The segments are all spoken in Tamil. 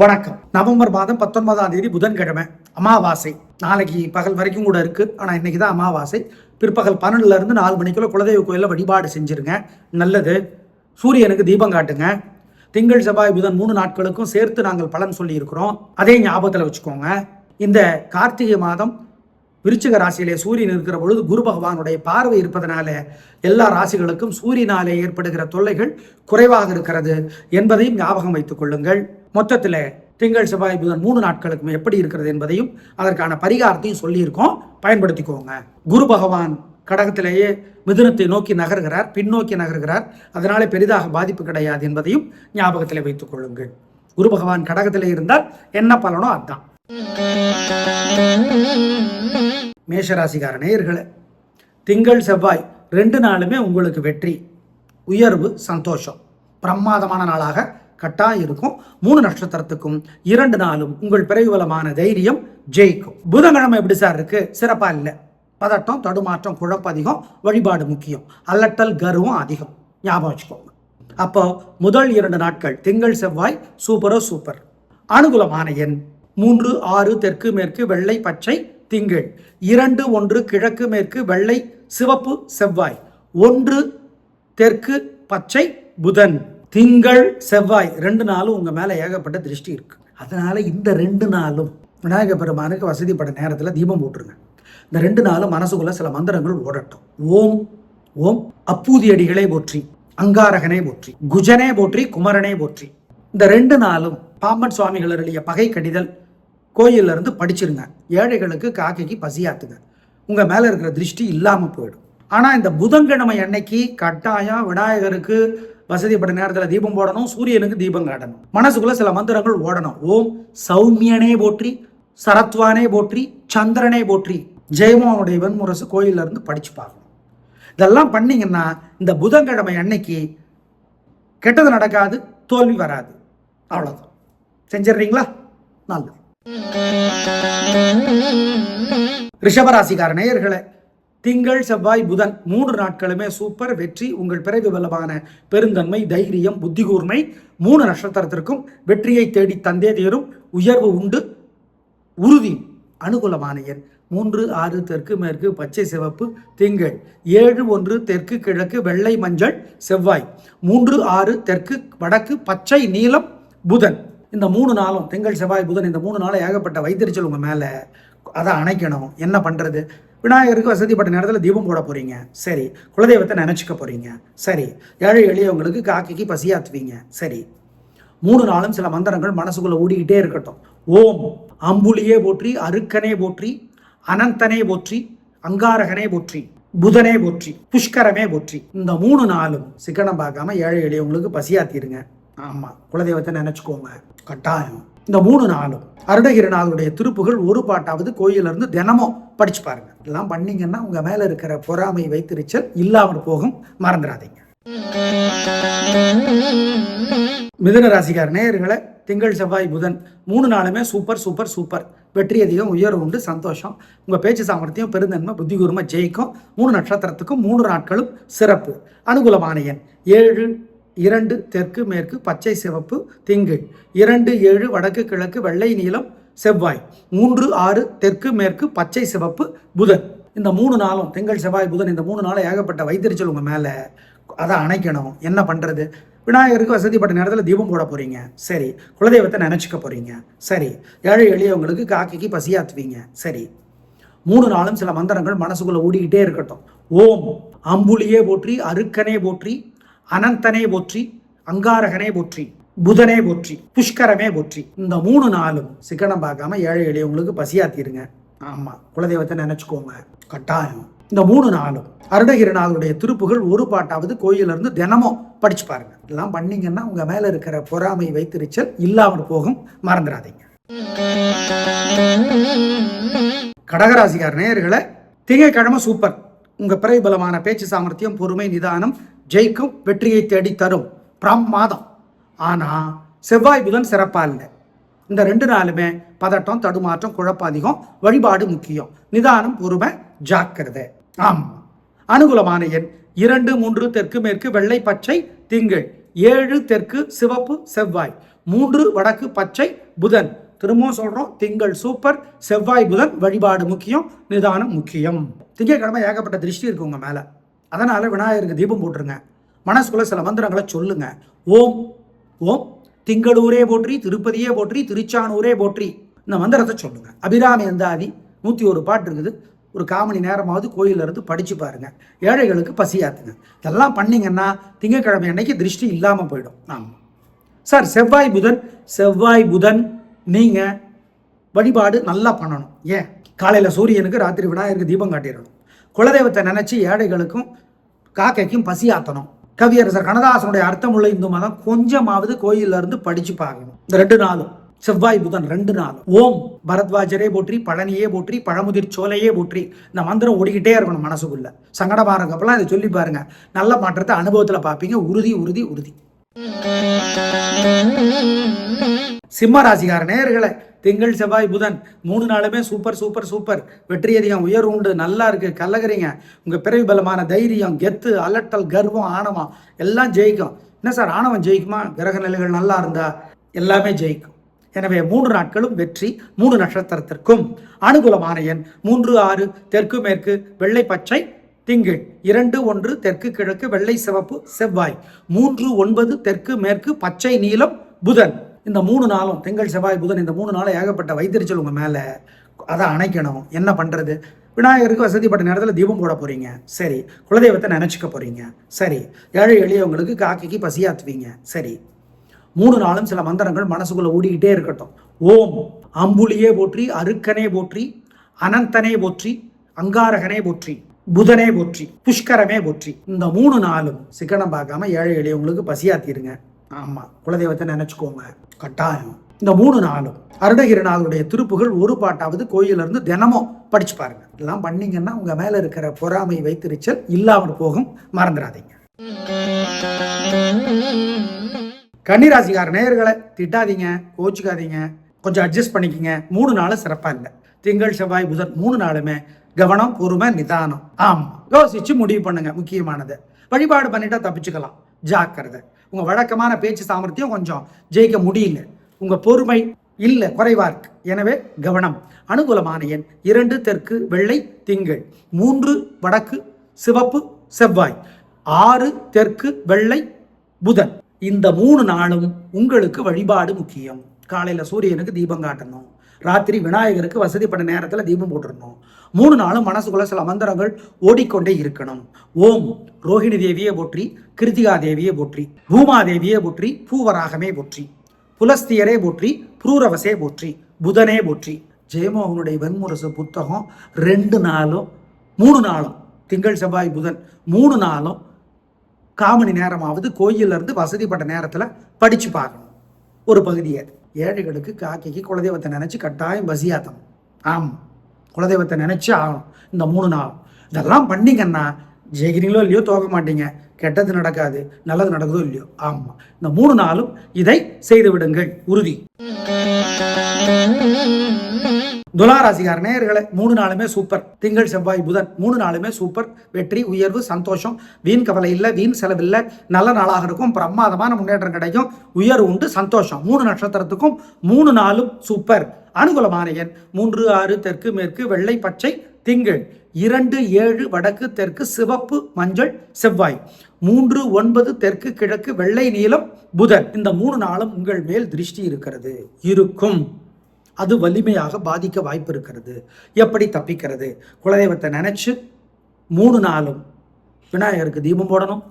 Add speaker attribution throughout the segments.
Speaker 1: வணக்கம். நவம்பர் மாதம் பத்தொன்பதாம் தேதி புதன்கிழமை அமாவாசை. நாளைக்கு பகல் வரைக்கும் கூட இருக்கு. ஆனா இன்னைக்கு தான் அமாவாசை. பிற்பகல் பன்னெண்டுல இருந்து நாலு மணிக்குள்ள குலதெய்வ கோயிலில் வழிபாடு செஞ்சிருங்க. நல்லது. சூரியனுக்கு தீபம் காட்டுங்க. திங்கள் செவ்வாய் புதன் மூணு நாட்களுக்கும் சேர்த்து நாங்கள் பலன் சொல்லி இருக்கிறோம் அதே ஞாபகத்தில் வச்சுக்கோங்க. இந்த கார்த்திகை மாதம் விருச்சிக ராசியிலே சூரியன் இருக்கிற பொழுது குரு பகவானுடைய பார்வை இருப்பதனால எல்லா ராசிகளுக்கும் சூரியனாலே ஏற்படுகிற தொல்லைகள் குறைவாக இருக்கிறது என்பதையும் ஞாபகம் வைத்துக் கொள்ளுங்கள். மொத்தத்தில் திங்கள் செவ்வாய் புதன் மூணு நாட்களுக்கும் எப்படி இருக்கிறது என்பதையும் அதற்கான பரிகாரத்தையும் சொல்லியிருக்கோம். பயன்படுத்திக்கோங்க. குரு பகவான் கடகத்திலேயே மிதுனத்தை நோக்கி நகர்கிறார் பின்னோக்கி நகர்கிறார். அதனால பெரிதாக பாதிப்பு கிடையாது என்பதையும் ஞாபகத்தில் வைத்துக் கொள்ளுங்கள். குரு பகவான் கடகத்திலே இருந்தால் என்ன பலனோ அதுதான் மேஷராசிகார நேயர்களே திங்கள் செவ்வாய் ரெண்டு நாளுமே உங்களுக்கு வெற்றி உயர்வு சந்தோஷம். பிரமாதமான நாளாக கட்டாயம் இருக்கும் மூணு நட்சத்திரத்துக்கும் இரண்டு நாளும் உங்கள் பிறகுபலமான தைரியம் ஜெயிக்கும். புதன்கிழமை எப்படி சார் இருக்கு? சிறப்பா இல்லை. பதட்டம் தடுமாற்றம் குழப்பம் அதிகம். வழிபாடு முக்கியம். அல்லட்டல் கர்வம் அதிகம். ஞாபகம் வச்சுக்கோங்க. அப்போ முதல் இரண்டு நாட்கள் திங்கள் செவ்வாய் சூப்பரோ சூப்பர். அனுகூலமான எண் மூன்று ஆறு தெற்கு மேற்கு வெள்ளை பச்சை திங்கள். இரண்டு ஒன்று கிழக்கு மேற்கு வெள்ளை சிவப்பு செவ்வாய். ஒன்று தெற்கு பச்சை புதன். திங்கள் செவ்வாய் ரெண்டு நாளும் உங்கள் மேலே ஏகப்பட்ட திருஷ்டி இருக்குது அதனால் இந்த ரெண்டு நாளும் விநாயக பெருமானுக்கு வசதிப்பட்ட நேரத்தில் தீபம் போட்டுருங்க. இந்த ரெண்டு நாளும் மனசுக்குள்ளே சில மந்திரங்கள் ஓடட்டும். ஓம் ஓம் அப்பூதியடிகளை போற்றி அங்காரகனை போற்றி குஜனே போற்றி குமரனே போற்றி. இந்த ரெண்டு நாளும் பாம்பன் சுவாமிகள் எழுதிய பகை கடிதல் கோயில்ல இருந்து படிச்சிருங்க. ஏழைகளுக்கு காக்கைக்கு பசியாத்துங்க. உங்கள் மேலே இருக்கிற திருஷ்டி இல்லாமல் போயிடும். ஆனால் இந்த புதன்கிழமை அன்னைக்கு கட்டாயம் விநாயகருக்கு வசதிப்பட்ட நேரத்தில் தீபம் போடணும் சூரியனுக்கு தீபம் காட்டணும். மனசுக்குள்ள சில மந்திரங்கள் ஓடணும். ஓம் சௌமியனே போற்றி சரத்வானே போற்றி சந்திரனே போற்றி ஜெயமோனுடைய வெண்முரசு கோயில்ல இருந்து படிச்சு பார்க்கணும். இதெல்லாம் பண்ணீங்கன்னா இந்த புதன்கிழமை அன்னைக்கு கெட்டது நடக்காது தோல்வி வராது. அவ்வளோதான் செஞ்சிடுறீங்களா? நல்லது. ரிஷபராசிக்கார நேயர்களை திங்கள் செவ்வாய் புதன் மூன்று நாட்களுமே சூப்பர் வெற்றி உங்கள் பிறகு வல்லமான பெருந்தன்மை தைரியம் புத்தி கூர்மை மூணு நட்சத்திரத்திற்கும் வெற்றியை தேடி தந்தே தீரும். உயர்வு உண்டு. உறுதி அனுகூலமான எண். மூன்று ஆறு தெற்கு மேற்கு பச்சை சிவப்பு திங்கள். ஏழு ஒன்று தெற்கு கிழக்கு வெள்ளை மஞ்சள் செவ்வாய். மூன்று ஆறு தெற்கு வடக்கு பச்சை நீலம் புதன். இந்த மூணு நாளும் திங்கள் செவ்வாய் புதன் இந்த மூணு நாளும் ஏகப்பட்ட வைத்தறிச்சல் உங்கள் மேலே. அதை அணைக்கணும். என்ன பண்ணுறது விநாயகருக்கு வசதிப்பட்ட நேரத்தில் தீபம் போட போகிறீங்க சரி. குலதெய்வத்தை நினச்சிக்க போகிறீங்க சரி. ஏழை எளியவங்களுக்கு காக்கைக்கு பசியாத்துவீங்க. சரி. மூணு நாளும் சில மந்திரங்கள் மனசுக்குள்ளே ஓடிக்கிட்டே இருக்கட்டும். ஓம். அம்புலியே போற்றி அருக்கனே போற்றி அனந்தனே போற்றி அங்காரகனே போற்றி புதனே போற்றி புஷ்கரமே போற்றி. இந்த மூணு நாளும் சிக்கனம் பார்க்காம ஏழை எளியவங்களுக்கு பசியாத்திருங்க. ஆமாம் குலதெய்வத்தை நினச்சிக்கோங்க. கட்டாயம். இந்த மூணு நாளும் அருணகிரிநாதருடைய திருப்புகள் ஒரு பாட்டாவது கோயிலிருந்து தினமும் படிச்சு பாருங்க. இதெல்லாம் பண்ணீங்கன்னா உங்க மேல இருக்கிற பொறாமை வைத்திருச்சல் இல்லாமல் போகும். மறந்துடாதீங்க. மிதுன ராசிக்கார நேயர்களை திங்கள் செவ்வாய் புதன் மூணு நாளுமே சூப்பர் சூப்பர் சூப்பர் வெற்றி அதிகம் உயர்வு உண்டு சந்தோஷம். உங்கள் பேச்சு சாமர்த்தியம் பெருந்தன்மை புத்தி கூர்மை ஜெயிக்கும். மூணு நட்சத்திரத்துக்கும் மூணு நாட்களும் சிறப்பு. அனுகூலமான எண் ஏழு இரண்டு தெற்கு மேற்கு பச்சை சிவப்பு திங்கள் இரண்டு ஏழு வடக்கு கிழக்கு வெள்ளை நீளம் செவ்வாய். மூன்று ஆறு தெற்கு மேற்கு பச்சை சிவப்பு புதன். இந்த மூணு நாளும் திங்கள் செவ்வாய் புதன் இந்த மூணு நாளும் ஏகப்பட்ட வைத்தறிச்சல் உங்கள் மேலே. அதை அணைக்கணும். என்ன பண்ணுறது விநாயகருக்கு வசதிப்பட்ட நேரத்தில் தீபம் போட போகிறீங்க சரி. குலதெய்வத்தை நினச்சிக்க போகிறீங்க சரி. ஏழை எளியவங்களுக்கு காக்கைக்கு பசியாத்துவீங்க. சரி. மூணு நாளும் சில மந்திரங்கள் மனசுக்குள்ளே ஓடிக்கிட்டே இருக்கட்டும். ஓம். அம்புலியே போற்றி அருக்கனே போற்றி அனந்தனே போற்றி அங்காரகனே போற்றி புதனே போற்றி புஷ்கரமே போற்றி. இந்த மூணு நாளும் சிக்கனம் பார்க்காம ஏழை எளியவங்களுக்கு பசியாத்திருங்க. ஆமா குலதெய்வத்தை நினைச்சுக்கோங்க. கட்டாயம். இந்த மூணு நாளும் அருணகிரிநாதருடைய திருப்புகள் ஒரு பாட்டாவது கோயில்ல இருந்து தினமும் படிச்சு பாருங்க. இதெல்லாம் பண்ணீங்கன்னா உங்க மேல இருக்கிற பொறாமை வைத்திருச்சல் இல்லாமல் போகும். மறந்துடாதீங்க. கடகராசிக்கார நேயர்களை திங்கக்கிழமை சூப்பர். உங்கள் பிரபலமான பேச்சு சாமர்த்தியம் பொறுமை நிதானம் ஜெயிக்கும் வெற்றியை தேடி தரும் பிரமாதம் ஆனால் செவ்வாய் புதன் சிறப்பாக இல்லை. இந்த ரெண்டு நாளுமே பதட்டம் தடுமாற்றம் குழப்பம் அதிகம் வழிபாடு முக்கியம். நிதானம் பொறுமை ஜாக்கிரதை. ஆம். அனுகூலமான எண் இரண்டு மூன்று தெற்கு மேற்கு வெள்ளை பச்சை திங்கள். ஏழு தெற்கு சிவப்பு செவ்வாய். மூன்று வடக்கு பச்சை புதன். திரும்பவும் சொல்கிறோம் திங்கள் சூப்பர் செவ்வாய் புதன் வழிபாடு முக்கியம் நிதானம் முக்கியம். திங்கட்கிழமை ஏகப்பட்ட திருஷ்டி இருக்கு உங்கள் மேலே. அதனால் விநாயகருக்கு தீபம் போட்டுருங்க. மனசுக்குள்ள சில மந்திரங்களை சொல்லுங்க. ஓம் ஓம் திங்களூரே போற்றி திருப்பதியே போற்றி திருச்சானூரே போற்றி. இந்த மந்திரத்தை சொல்லுங்கள் அபிராமி அந்தாதி நூற்றி ஒரு பாட்டு இருக்குது. ஒரு காமணி நேரமாவது கோயிலில் இருந்து படித்து பாருங்கள் ஏழைகளுக்கு பசியாத்துங்க. இதெல்லாம் பண்ணிங்கன்னா திங்கட்கிழமை அன்னைக்கு திருஷ்டி இல்லாமல் போயிடும். ஆமாம் சார் செவ்வாய் புதன் செவ்வாய் புதன் நீங்கள் வழிபாடு நல்லா பண்ணணும். ஏன்? காலையில் சூரியனுக்கு ராத்திரி விநாயகருக்கு தீபம் காட்டிடணும். குலதெய்வத்தை நினச்சி ஏழைகளுக்கும் காக்கைக்கும் பசி ஆத்தணும் கவியரசர் கண்ணதாசனுடைய அர்த்தமுள்ள இந்து மதம் கொஞ்சமாவது கோயிலிருந்து இருந்து படிச்சு பார்க்கணும். இந்த ரெண்டு நாளும் செவ்வாய் புதன் ரெண்டு நாளும். ஓம் பரத்வாஜரே போற்றி பழனியே போற்றி பழமுதிர் சோலையே போற்றி. இந்த மந்திரம் ஓடிக்கிட்டே இருக்கணும் மனசுக்குள்ள. சங்கடமா இருக்கப்பெல்லாம் இதை சொல்லி பாருங்க. நல்ல மாற்றத்தை அனுபவத்தில் பார்ப்பீங்க. உறுதி உறுதி உறுதி. சிம்ம ராசிகார நேர்களை திங்கள் செவ்வாய் புதன் மூணு நாளுமே சூப்பர் சூப்பர் சூப்பர். வெற்றி அதிகம் உயர்வு உண்டு நல்லா இருக்கு கலகிறீங்க. உங்க பிறவி பலமான தைரியம் கெத்து அலட்டல் கர்வம் ஆணவம் எல்லாம் ஜெயிக்கும். என்ன சார் ஆணவம் ஜெயிக்குமா? கிரக நிலைகள் நல்லா இருந்தா எல்லாமே ஜெயிக்கும். எனவே மூன்று நாட்களும் வெற்றி மூணு நட்சத்திரத்திற்கும். அனுகூலமான எண் மூன்று ஆறு தெற்கு மேற்கு வெள்ளை பச்சை திங்கள் இரண்டு ஒன்று தெற்கு கிழக்கு வெள்ளை சிவப்பு செவ்வாய். மூன்று ஒன்பது தெற்கு மேற்கு பச்சை நீலம் புதன். இந்த மூணு நாளும் திங்கள் செவ்வாய் புதன் இந்த மூணு நாளும் ஏகப்பட்ட வைத்திருச்சல் உங்கள் மேலே. அதை அணைக்கணும். என்ன பண்ணுறது விநாயகருக்கு வசதிப்பட்ட நேரத்தில் தீபம் போட போகிறீங்க சரி. குலதெய்வத்தை நினச்சிக்க போகிறீங்க சரி. ஏழை எளியவங்களுக்கு காக்கைக்கு பசியாத்துவீங்க. சரி. மூணு நாளும் சில மந்திரங்கள் மனசுக்குள்ளே ஓடிக்கிட்டே இருக்கட்டும். ஓம். அம்புலியே போற்றி அருக்கனே போற்றி அனந்தனே போற்றி அங்காரகனே போற்றி. புதனே ஒற்றி புஷ்கரமே ஒற்றி இந்த மூணு நாளும் சிக்கனம் பார்க்காம ஏழை எளியவங்களுக்கு பசியாத்திருங்க. ஆமா குலதெய்வத்தை நினைச்சுக்கோங்க. கட்டாயம். இந்த மூணு நாளும் அருணகிரிநாதருடைய திருப்புகள் ஒரு பாட்டாவது கோயில்ல இருந்து தினமும் படிச்சு பாருங்க. இதெல்லாம் பண்ணீங்கன்னா உங்க மேல இருக்கிற பொறாமை வைத்திருச்சல் இல்லாமல் போகும். மறந்துடாதீங்க. கன்னிராசிக்கார நேயர்களை திட்டாதீங்க கோச்சுக்காதீங்க. கொஞ்சம் அட்ஜஸ்ட் பண்ணிக்கங்க. மூணு நாளும் சிறப்பா இல்லை. திங்கள் செவ்வாய் புதன் மூணு நாளுமே கவனம் பொறுமை நிதானம். ஆமா. யோசிச்சு முடிவு பண்ணுங்க முக்கியமானது. வழிபாடு பண்ணிட்டா தப்பிச்சுக்கலாம். ஜாக்கிரதை. உங்க வழக்கமான பேச்சு சாமர்த்தியம் கொஞ்சம் ஜெயிக்க முடியல. உங்க பொறுமை இல்லை குறைவா இருக்கு. எனவே கவனம். அனுகூலமான எண் இரண்டு தெற்கு வெள்ளை திங்கள். மூன்று வடக்கு சிவப்பு செவ்வாய். ஆறு தெற்கு வெள்ளை புதன். இந்த மூணு நாளும் உங்களுக்கு வழிபாடு முக்கியம். காலையில சூரியனுக்கு தீபம் காட்டணும். ராத்திரி விநாயகருக்கு வசதிப்பட்ட நேரத்தில் தீபம் போட்டுடணும் மூணு நாளும் மனசுக்குள்ள சில மந்திரங்கள் ஓடிக்கொண்டே இருக்கணும். ஓம் ரோஹிணி தேவியை போற்றி கிருத்திகா தேவியை போற்றி பூமா தேவியை போற்றி பூவராகமே போற்றி புலஸ்தியரே போற்றி புரூரவசே போற்றி புதனே போற்றி. ஜெயமோகனுடைய வெண்முரசு புத்தகம் ரெண்டு நாளும் மூணு நாளும் திங்கள் செவ்வாய் புதன் மூணு நாளும் காமணி நேரமாவது கோயிலிருந்து வசதிப்பட்ட நேரத்தில் படித்து பார்க்கணும். ஒரு பகுதியை ஏழைகளுக்கு காக்கைக்கு குலதெய்வத்தை நினச்சி கட்டாயம் பசியாத்தணும். ஆமாம் குலதெய்வத்தை நினைச்சு ஆகணும். இந்த மூணு நாள் இதெல்லாம் பண்ணிங்கன்னா ஜெயிக்கிறீங்களோ இல்லையோ தோக்க மாட்டீங்க. கெட்டது நடக்காது நல்லது நடக்குதோ இல்லையோ. ஆமாம் இந்த மூணு நாளும் இதை செய்து விடுங்கள். உறுதி. துளாராசிகார நேயர்களை மூணு நாளுமே சூப்பர். திங்கள் செவ்வாய் புதன். மூணு நாளுமே சூப்பர். வெற்றி உயர்வு சந்தோஷம். வீண் கவலை இல்லை வீண் செலவில்லை நல்ல நாளாக இருக்கும். பிரமாதமான முன்னேற்றம் கிடைக்கும். உயர்வு உண்டு சந்தோஷம். மூணு நட்சத்திரத்துக்கும் மூணு நாளும் சூப்பர். அனுகூலமான எண் மூன்று ஆறு தெற்கு மேற்கு வெள்ளை பச்சை திங்கள். இரண்டு ஏழு வடக்கு தெற்கு சிவப்பு மஞ்சள் செவ்வாய். மூன்று ஒன்பது தெற்கு கிழக்கு வெள்ளை நீளம் புதன். இந்த மூணு நாளும் உங்கள் மேல் திருஷ்டி இருக்கிறது. இருக்கும். அது வலிமையாக பாதிக்க வாய்ப்பு இருக்கிறது. எப்படி தப்பிக்கிறது? குலதெய்வத்தை நினைச்சு மூணு நாளும் விநாயகருக்கு தீபம் போடணும்.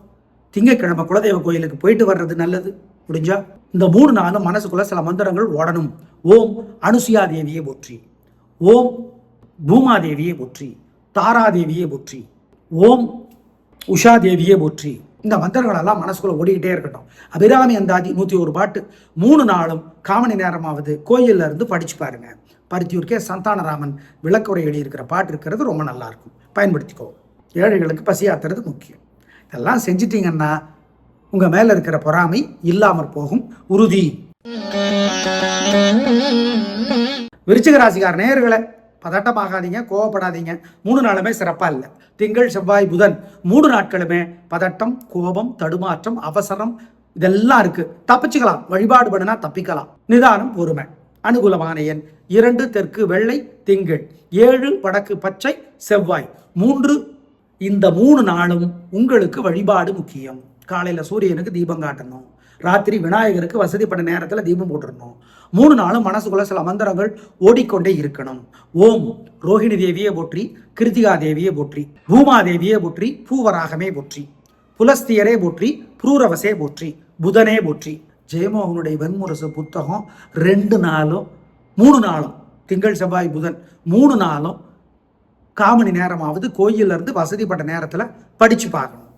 Speaker 1: திங்கட்கிழமை குலதெய்வ கோயிலுக்கு போயிட்டு வர்றது நல்லது. முடிஞ்சா இந்த மூணு நாளும் மனசுக்குள்ள சில மந்திரங்கள் ஓடணும். ஓம் அனுசுயா தேவியை போற்றி. ஓம் பூமாதேவியை போற்றி. தாராதேவியை போற்றி. ஓம் உஷா தேவியே போற்றி. இந்த மந்திரங்கள் எல்லாம் மனசுக்குள்ள ஓடிக்கிட்டே இருக்கட்டும். அபிராமி அந்தாதி நூற்றி ஒரு பாட்டு. மூணு நாளும் காமணி நேரமாவது கோயிலில் இருந்து படிச்சு பாருங்க. பருத்தியூர்க்கே சந்தானராமன் விளக்குரை எழுதியிருக்கிற பாட்டு இருக்கிறது ரொம்ப நல்லாயிருக்கும் பயன்படுத்திக்கோ. ஏழைகளுக்கு பசியாத்துறது முக்கியம். இதெல்லாம் செஞ்சிட்டிங்கன்னா உங்க மேல இருக்கிற பொறாமை இல்லாமற் போகும். உறுதி. விருச்சிக ராசிக்கார நேயர்களை பதட்டமாகாதீங்க கோவப்படாதீங்க. மூணு நாளுமே சிறப்பாக இல்லை. திங்கள் செவ்வாய் புதன் மூணு நாட்களுமே பதட்டம் கோபம் தடுமாற்றம் அவசரம் இதெல்லாம் இருக்கு. தப்பிச்சுக்கலாம். வழிபாடு பண்ணினா தப்பிக்கலாம். நிதானம் பொறுமை. அனுகூலமான எண் இரண்டு தெற்கு வெள்ளை திங்கள். ஏழு வடக்கு பச்சை செவ்வாய். மூன்று இந்த மூணு நாளும் உங்களுக்கு வழிபாடு முக்கியம். காலையில் சூரியனுக்கு தீபம் காட்டணும். ராத்திரி விநாயகருக்கு வசதிப்பட்ட நேரத்தில் தீபம் போட்டுடணும் மூணு நாளும் மனசுக்குள்ள சில மந்திரங்கள் ஓடிக்கொண்டே இருக்கணும். ஓம் ரோஹிணி தேவியை போற்றி கிருத்திகா தேவியை போற்றி பூமா தேவியை போற்றி பூவராகமே போற்றி புலஸ்தியரே போற்றி புரூரவசே போற்றி புதனே போற்றி. ஜெயமோகனுடைய வெண்முரசு புத்தகம் ரெண்டு நாளும் மூணு நாளும் திங்கள் செவ்வாய் புதன் மூணு நாளும் காமணி நேரமாவது கோயில்ல இருந்து வசதிப்பட்ட நேரத்தில் படித்து பார்க்கணும்.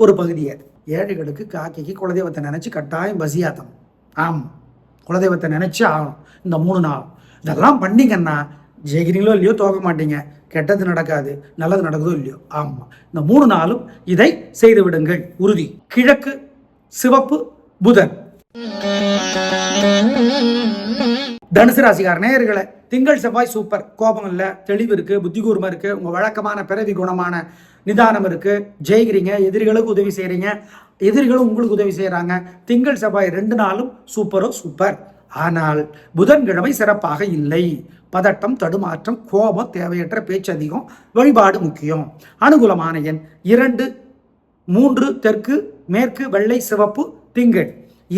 Speaker 1: ஒரு பகுதியை ஏழைகளுக்கு காக்கைக்கு குலதெய்வத்தை நினச்சி கட்டாயம் பசியாத்தணும். ஆமாம் குலதெய்வத்தை நினச்சி ஆகணும். இந்த மூணு நாள் இதெல்லாம் பண்ணிங்கன்னா ஜெயிக்கிறீங்களோ இல்லையோ தோக்க மாட்டீங்க. கெட்டது நடக்காது. நல்லது நடக்குதோ இல்லையோ. ஆமாம் இந்த மூணு நாளும் இதை செய்து விடுங்கள். உறுதி. கிழக்கு சிவப்பு புதன். தனுசு ராசிக்கார நேயர்களை திங்கள் செவ்வாய் சூப்பர். கோபம் இல்லை தெளிவு இருக்கு புத்தி கூர்மை இருக்கு உங்க வழக்கமான பிறவி குணமான நிதானம் இருக்கு. ஜெயிக்கிறீங்க எதிரிகளுக்கு உதவி செய்கிறீங்க எதிரிகளும் உங்களுக்கு உதவி செய்கிறாங்க திங்கள் செவ்வாய் ரெண்டு நாளும் சூப்பரோ சூப்பர். ஆனால் புதன்கிழமை சிறப்பாக இல்லை. பதட்டம் தடுமாற்றம் கோபம் தேவையற்ற பேச்சு அதிகம் வழிபாடு முக்கியம். அனுகூலமான எண் இரண்டு மூன்று தெற்கு மேற்கு வெள்ளை சிவப்பு திங்கள்.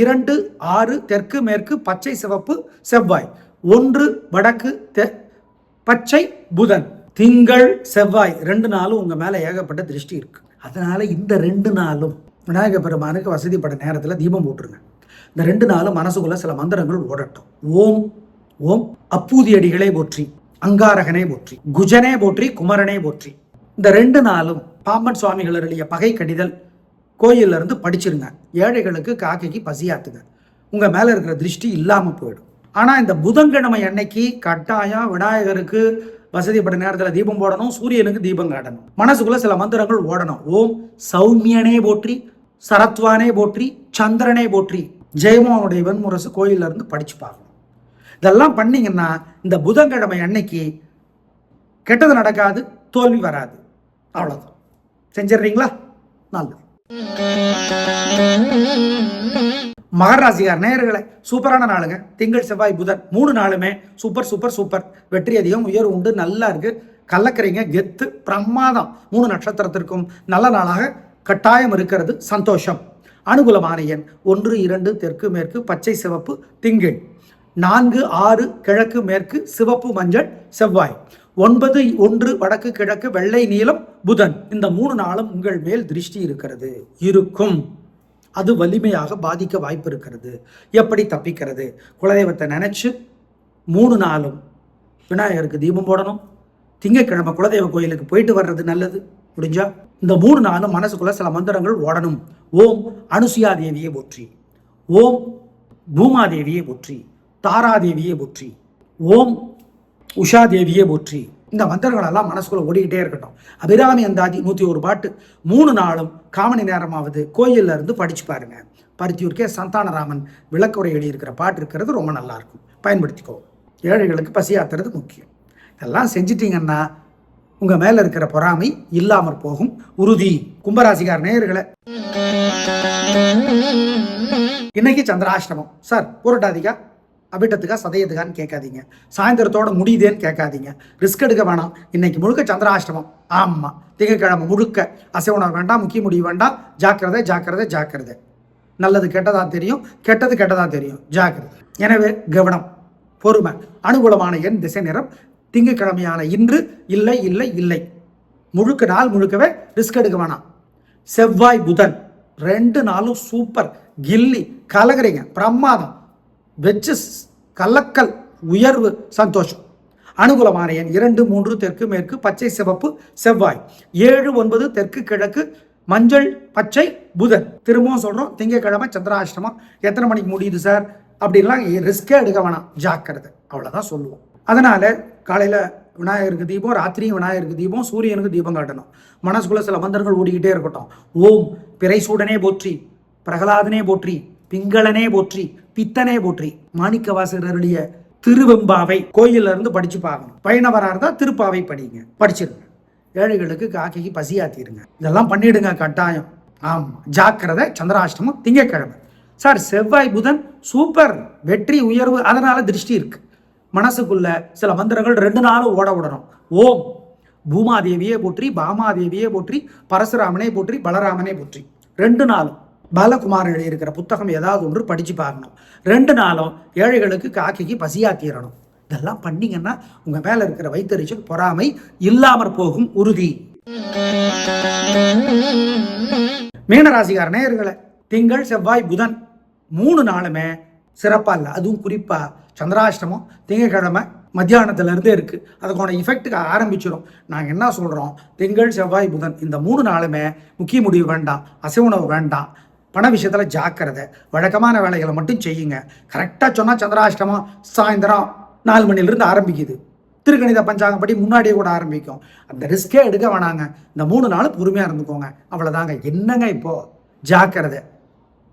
Speaker 1: இரண்டு ஆறு தெற்கு மேற்கு பச்சை சிவப்பு செவ்வாய். ஒன்று வடக்கு தெ பச்சை புதன். திங்கள் செவ்வாய். ரெண்டு நாளும் உங்கள் மேலே ஏகப்பட்ட திருஷ்டி இருக்கு. அதனால இந்த ரெண்டு நாளும் விநாயக பெருமானுக்கு வசதிப்பட்ட நேரத்தில் தீபம் போட்டுருங்க. இந்த ரெண்டு நாளும் மனசுக்குள்ள சில மந்திரங்கள் ஓடட்டும். ஓம் ஓம். அப்பூதி அடிகளே போற்றி அங்காரகனே போற்றி குஜனே போற்றி குமரனே போற்றி. இந்த ரெண்டு நாளும் பாம்பன் சுவாமிகள் எழுதிய பகை கடிதல் கோயில்ல இருந்து படிச்சிருங்க. ஏழைகளுக்கு காக்கைக்கு பசியாத்துங்க. உங்கள் மேலே இருக்கிற திருஷ்டி இல்லாமல் போயிடும். ஆனால் இந்த புதன்கிழமை அன்னைக்கு கட்டாயம் விநாயகருக்கு வசதிப்பட்ட நேரத்தில் தீபம் போடணும் சூரியனுக்கு தீபம் காட்டணும். மனசுக்குள்ள சில மந்திரங்கள் ஓடணும். ஓம் சௌமியனே போற்றி சரத்வானே போற்றி சந்திரனே போற்றி ஜெயமோனுடைய வெண்முரசு கோயில்ல இருந்து படிச்சு பார்க்கணும். இதெல்லாம் பண்ணிங்கன்னா இந்த புதன்கிழமை அன்னைக்கு கெட்டது நடக்காது தோல்வி வராது. அவ்வளோதான் செஞ்சிடுறீங்களா? நல்லது. மகராசிகார் நேயர்களை சூப்பரான நாளுங்க. திங்கள் செவ்வாய் புதன் மூணு நாளுமே சூப்பர் சூப்பர் சூப்பர். வெற்றி அதிகம் உயர்வு உண்டு நல்லா இருக்கு. கலக்கறீங்க கெத்து பிரமாதம். மூணு நட்சத்திரத்திற்கும் நல்ல நாளாக கட்டாயம் இருக்கிறது சந்தோஷம். அனுகூலமான எண் ஒன்று இரண்டு தெற்கு மேற்கு பச்சை சிவப்பு திங்கள். நான்கு ஆறு கிழக்கு மேற்கு சிவப்பு மஞ்சள் செவ்வாய். ஒன்பது ஒன்று வடக்கு கிழக்கு வெள்ளை நீளம் புதன். இந்த மூணு நாளும் உங்கள் மேல் திருஷ்டி இருக்கிறது. இருக்கும். அது வலிமையாக பாதிக்க வாய்ப்பு இருக்கிறது. எப்படி தப்பிக்கிறது? குலதெய்வத்தை நினைச்சு மூணு நாளும் விநாயகருக்கு தீபம் போடணும். திங்கட்கிழமை குலதெய்வ கோயிலுக்கு போயிட்டு வர்றது நல்லது. முடிஞ்சா இந்த மூணு நாளும் மனசுக்குள்ள சில மந்திரங்கள் ஓடணும். ஓம் அனுசுயாதேவியை போற்றி. ஓம் பூமாதேவியை போற்றி. தாராதேவியை போற்றி. ஓம் உஷா தேவியே போற்றி. இந்த மந்திரங்கள் எல்லாம் மனசுக்குள்ள ஓடிக்கிட்டே இருக்கட்டும். அபிராமி அந்தாதி நூற்றி ஒரு பாட்டு மூணு நாளும் காமணி நேரமாவது கோயில்ல இருந்து படிச்சு பாருங்க. பருத்தியூர் கே. சந்தானராமன் விளக்குரை எழுதியிருக்கிற பாட்டு இருக்கிறது ரொம்ப நல்லா இருக்கும். பயன்படுத்திக்கோ. ஏழைகளுக்கு பசியாத்துறது முக்கியம். இதெல்லாம் செஞ்சிட்டீங்கன்னா உங்க மேல இருக்கிற பொறாமை இல்லாமற் போகும். உறுதி. கும்பராசிகார் நேயர்களை. இன்னைக்கு சந்திராஷ்டமம் சார் போராட்டாதிகா அபிட்டத்துக்கா சதயத்துக்கான்னு கேட்காதீங்க. சாயந்தரத்தோட முடியுதேன்னு கேட்காதீங்க. ரிஸ்க் எடுக்க வேணாம். இன்னைக்கு முழுக்க சந்திராஷ்டமம். ஆமாம் திங்கக்கிழமை முழுக்க அசைவனம் வேண்டாம் முக்கிய முடிவு வேண்டாம். ஜாக்கிரதை ஜாக்கிரதை ஜாக்கிரதை. நல்லது கெட்டதாக தெரியும் கெட்டது கெட்டதாக தெரியும். ஜாக்கிரதை. எனவே கவனம் பொறுமை அனுகூலமான எண் திசை நிறம் திங்கக்கிழமையான இன்று இல்லை இல்லை இல்லை. முழுக்க நாள் முழுக்கவே ரிஸ்க் எடுக்க வேணாம். செவ்வாய் புதன். ரெண்டு நாளும் சூப்பர் கில்லி. கலகுறீங்க. பிரமாதம். வெச்சு கலக்கல் உயர்வு சந்தோஷம். அனுகூலமான எண் இரண்டு மூன்று தெற்கு மேற்கு பச்சை சிவப்பு செவ்வாய். ஏழு ஒன்பது தெற்கு கிழக்கு மஞ்சள் பச்சை புதன். திரும்பவும் சொல்கிறோம் திங்கக்கிழமை சந்திராஷ்டமம். எத்தனை மணிக்கு முடியுது சார் அப்படின்லாம் ரிஸ்கே எடுக்க வேணாம். ஜாக்கிரதை. அவ்வளோதான் சொல்லுவோம். அதனால் காலையில் விநாயகருக்கு தீபம் ராத்திரியும் விநாயகருக்கு தீபம் சூரியனுக்கு தீபம் காட்டணும். மனசுக்குள்ள சில மந்திரங்கள் ஓடிக்கிட்டே இருக்கட்டும். ஓம் பிறைசூடனே போற்றி பிரகலாதனே போற்றி பிங்களனே போற்றி பித்தனே போற்றி. மாணிக்க வாசகருடைய திருவெம்பாவை கோயில்ல இருந்து படிச்சு பார்க்கணும். பயணவரா இருந்தா திருப்பாவை படிங்க. படிச்சிருங்க. ஏழைகளுக்கு காக்கைக்கு பசியாத்திருங்க. இதெல்லாம் பண்ணிடுங்க கட்டாயம். ஆமாம் ஜாக்கிரதை சந்திராஷ்டமம் திங்கக்கிழமை சார் செவ்வாய் புதன் சூப்பர் வெற்றி உயர்வு அதனால திருஷ்டி இருக்கு. மனசுக்குள்ள சில மந்திரங்கள் ரெண்டு நாளும் ஓட விடணும் ஓம். பூமாதேவியே போற்றி பாமாதேவியே போற்றி பரசுராமனே போற்றி பலராமனே போற்றி. ரெண்டு நாளும். பாலகுமார் எழுதியிருக்கிற புத்தகம் ஏதாவது ஒன்று படித்து பார்க்கணும். ரெண்டு நாளும் ஏழைகளுக்கு காக்கிக்கு பசியாக தீரணும். இதெல்லாம் பண்ணீங்கன்னா உங்கள் மேலே இருக்கிற வைத்தறிச்சல் பொறாமை இல்லாமற் போகும் உறுதி. மீனராசிகார நேயர்களை திங்கள் செவ்வாய் புதன் மூணு நாளுமே சிறப்பாக இல்லை. அதுவும் குறிப்பாக சந்திராஷ்டமம் திங்கக்கிழமை மத்தியானத்துல இருந்தே இருக்கு. அதுக்கான இஃபெக்ட்டுக்கு ஆரம்பிச்சிடும் நாங்கள் என்ன சொல்கிறோம் திங்கள் செவ்வாய் புதன் இந்த மூணு நாளுமே முக்கிய முடிவு வேண்டாம். அசைவுணவு வேண்டாம். பண விஷயத்தில் ஜாக்கிரதை வழக்கமான வேலைகளை மட்டும் செய்யுங்க. கரெக்டாக சொன்னால் சந்திராஷ்டமம் சாயந்தரம் நாலு மணிலிருந்து ஆரம்பிக்குது. திருக்கணித பஞ்சாங்கப்படி முன்னாடியே கூட ஆரம்பிக்கும். அந்த ரிஸ்கே எடுக்க வேணாங்க. இந்த மூணு நாள் பொறுமையாக இருந்துக்கோங்க. அவ்வளோதாங்க என்னங்க இப்போது ஜாக்கிரதை.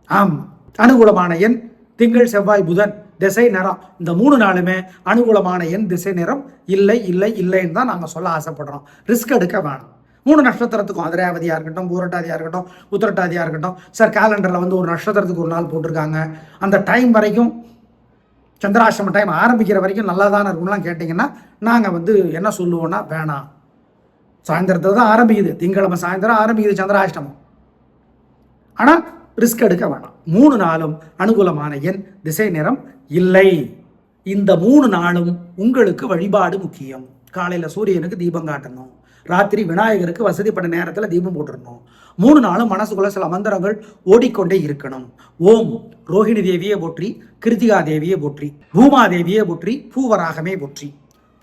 Speaker 1: ஆம். அனுகூலமான எண் திங்கள் செவ்வாய் புதன் திசை நிறம். இந்த மூணு நாளுமே அனுகூலமான எண் திசை நிறம். இல்லை இல்லை இல்லைன்னு தான் நாங்கள் சொல்ல ஆசைப்படுறோம். ரிஸ்க் எடுக்க வேணாம். மூணு நட்சத்திரத்துக்கும் அதிரேவதியாக இருக்கட்டும் பூரட்டாதியாக இருக்கட்டும் உத்திரட்டாதியாக இருக்கட்டும் சார் கேலண்டரில் வந்து ஒரு நட்சத்திரத்துக்கு ஒரு நாள் போட்டிருக்காங்க. அந்த டைம் வரைக்கும் சந்திராஷ்டம டைம் ஆரம்பிக்கிற வரைக்கும் நல்லா தானே இருக்கும்லாம் கேட்டிங்கன்னா நாங்கள் வந்து என்ன சொல்லுவோன்னா வேணாம் சாயந்தரத்தை தான் ஆரம்பிக்குது. திங்கிழமை சாயந்தரம் ஆரம்பிக்குது சந்திராஷ்டமம். ஆனால் ரிஸ்க் எடுக்க வேணாம். மூணு நாளும் அனுகூலமான எண் திசை நிறம் இல்லை. இந்த மூணு நாளும் உங்களுக்கு வழிபாடு முக்கியம். காலையில் சூரியனுக்கு தீபம் காட்டணும். ராத்திரி விநாயகருக்கு வசதிப்பட்ட நேரத்தில் தீபம் போட்டுடணும் மூணு நாளும் மனசுக்குள்ள சில மந்திரங்கள் ஓடிக்கொண்டே இருக்கணும். ஓம் ரோஹிணி தேவியே போற்றி கிருத்திகா தேவியே போற்றி பூமா தேவியே போற்றி பூவராகமே போற்றி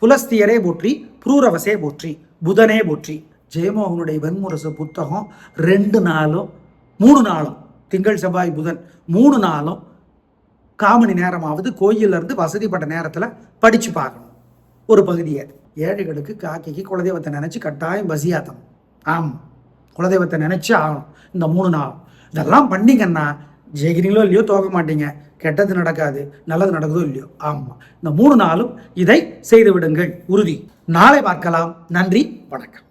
Speaker 1: புலஸ்தியரே போற்றி புரூரவசே போற்றி புதனே போற்றி. ஜெயமோகனுடைய வெண்முரசு புத்தகம் ரெண்டு நாளும் மூணு நாளும் திங்கள் செவ்வாய் புதன் மூணு நாளும் காமணி நேரமாவது கோயில்ல இருந்து வசதிப்பட்ட நேரத்தில் படித்து பார்க்கணும். ஒரு பகுதியை ஏழைகளுக்கு காக்கைக்கு குலதெய்வத்தை நினச்சி கட்டாயம் பசியாத்தணும். ஆம். குலதெய்வத்தை நினச்சி ஆகணும். இந்த மூணு நாள். இதெல்லாம் பண்ணிங்கன்னா ஜெயிக்கிறீங்களோ இல்லையோ தோக்க மாட்டீங்க. கெட்டது நடக்காது. நல்லது நடக்குதோ இல்லையோ. ஆமாம் இந்த மூணு நாளும் இதை செய்து விடுங்கள். உறுதி. நாளை பார்க்கலாம். நன்றி. வணக்கம்.